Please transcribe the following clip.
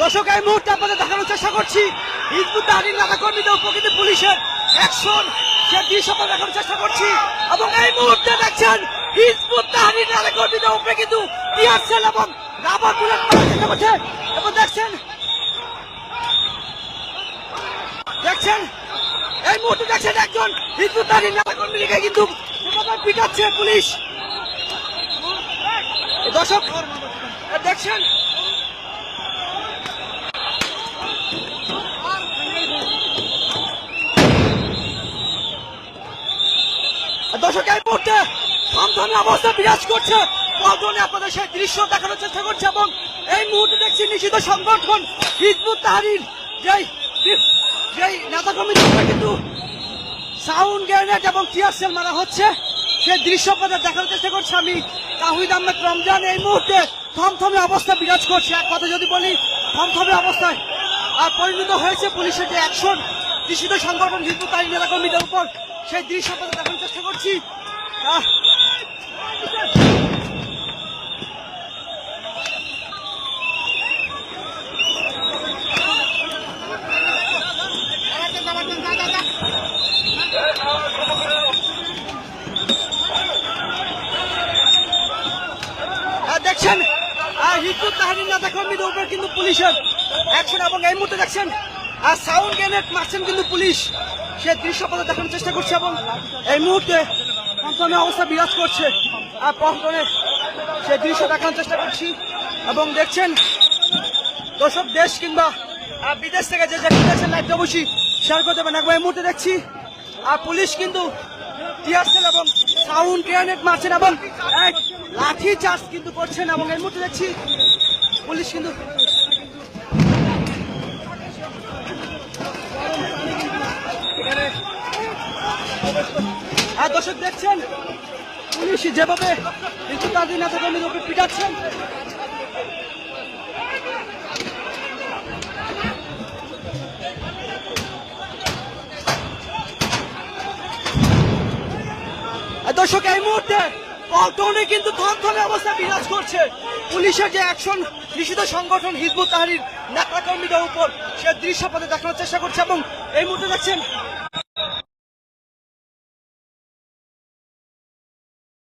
দর্শক, এই মুহূর্তে আপনাদের দেখানোর চেষ্টা করছি। হিজবুত তাহরির নেতা কর্মীদের উপর কিন্তু পুলিশের অ্যাকশন সে দৃশ্য আপনাদের দেখানোর চেষ্টা করছি। এবং এই মুহূর্তে দেখছেন হিজবুত তাহরির নেতা কর্মীদের উপরে কিন্তু টিয়ার সেল এবং এবং দেখছেন দেখছেন, এই মুহূর্তে দেখছেন একজন হিজবুত তাহরির নেতা কর্মীকে কিন্তু পুলিশ। দর্শক, দেখছেন এই মুহূর্তে থমথমে অবস্থা বিরাজ করছে। পল্টনে আপনাদের সেই দৃশ্য দেখানোর চেষ্টা করছে এবং এই মুহূর্তে দেখছি নিষিদ্ধ সংগঠন হিজবুত তাহারির। যেই যেই নেতা কিন্তু সাউন্ড গ্রেনেড এবং টিয়ার সেল মারা হচ্ছে। সেই দৃশ্য আপনাদের দেখানোর চেষ্টা করছি আমি, তাহিদ আহমেদ রমজান। এই মুহূর্তে থমথমে অবস্থা বিরাজ করছে। এক কথা যদি বলি, থমথমে অবস্থায় আর পরিণত হয়েছে পুলিশের যে অ্যাকশন নিষিদ্ধ সংগঠন হিন্দু তাই নেতা কর্মীদের উপর সেই দৃশ্য দেখানোর চেষ্টা করছি। দেখছেন? হিজবুত তাহারির নেতা কর্মীদের উপর কিন্তু পুলিশের অ্যাকশন এবং এই মুহূর্তে দেখছেন আর সাউন্ড গ্রেনেড মারছেন কিন্তু পুলিশ। সে দৃশ্য আপনাদের দেখানোর চেষ্টা করছে এবং এই মুহূর্তে কনফার্মে অবস্থা বিরাজ করছে। আর পল্টনে সে দৃশ্য দেখানোর চেষ্টা করছি এবং দেখছেন দর্শক দেশ কিংবা আহ, বিদেশ থেকে যে যে দেখছেন লাইভটা অবশ্যই শেয়ার করতে পারেন। একবার এই মুহূর্তে দেখছি আর পুলিশ কিন্তু টিয়ার সেল এবং সাউন্ড গ্রেনেড মারছেন এবং লাঠি চার্জ কিন্তু করছেন এবং এই মুহূর্তে দেখছি পুলিশ কিন্তু আর দর্শক দেখছেন? পুলিশ যেভাবে তাদের পিটাচ্ছেন। দর্শক, এই মুহূর্তে পল্টনে কিন্তু থমথমে অবস্থা বিরাজ করছে। পুলিশের যে অ্যাকশন, নিষিদ্ধ সংগঠন হিজবুত তাহারির নেতা কর্মীদের উপর সে দৃশ্যপথে দেখানোর চেষ্টা করছে এবং এই মুহূর্তে দেখছেন